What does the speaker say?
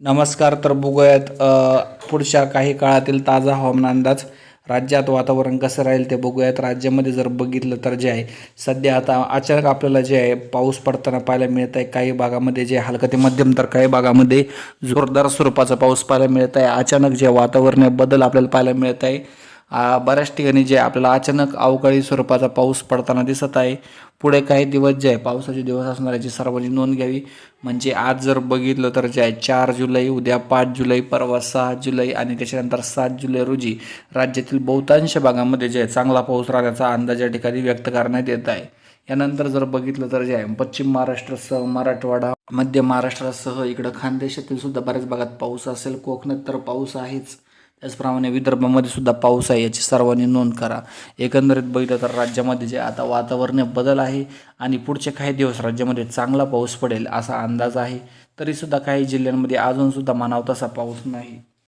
नमस्कार तर बघूयात पुढच्या काही काळातील ताजा हवामान अंदाज. राज्यात वातावरण कसं राहील ते बघूयात. राज्यामध्ये जर बघितलं तर जे आहे सध्या आता अचानक आपल्याला जे आहे पाऊस पडताना पाहायला मिळत आहे काही भागामध्ये जे हलकं ते मध्यम तर काही भागामध्ये जोरदार स्वरूपाचा पाऊस पाहायला मिळत आहे अचानक जे वातावरणीय बदल आपल्याला पाहायला मिळत आहे बऱ्याच ठिकाणी जे आपल्याला अचानक अवकाळी स्वरूपाचा पाऊस पडताना दिसत आहे पुढे काही दिवस जे आहे पावसाचे दिवस असणार याची सर्वांनी नोंद घ्यावी. म्हणजे आज जर बघितलं तर जे आहे चार जुलै उद्या पाच जुलै परवा सहा जुलै आणि त्याच्यानंतर सात जुलै रोजी राज्यातील बहुतांश भागामध्ये जे आहे चांगला पाऊस राहण्याचा अंदाज या ठिकाणी व्यक्त करण्यात येत आहे. यानंतर जर बघितलं तर जे आहे पश्चिम महाराष्ट्रासह मराठवाडा मध्य महाराष्ट्रासह इकडं खानदेशातील सुद्धा बऱ्याच भागात पाऊस असेल. कोकणात तर पाऊस आहेच. त्याचप्रमाणे विदर्भामध्ये सुद्धा पाऊस आहे याची सर्वांनी नोंद करा. एकंदरीत बघितलं तर राज्यामध्ये जे आता वातावरणीय बदल आहे आणि पुढचे काही दिवस राज्यामध्ये चांगला पाऊस पडेल असा अंदाज आहे तरीसुद्धा काही जिल्ह्यांमध्ये अजूनसुद्धा मानाव तसा पाऊस नाही.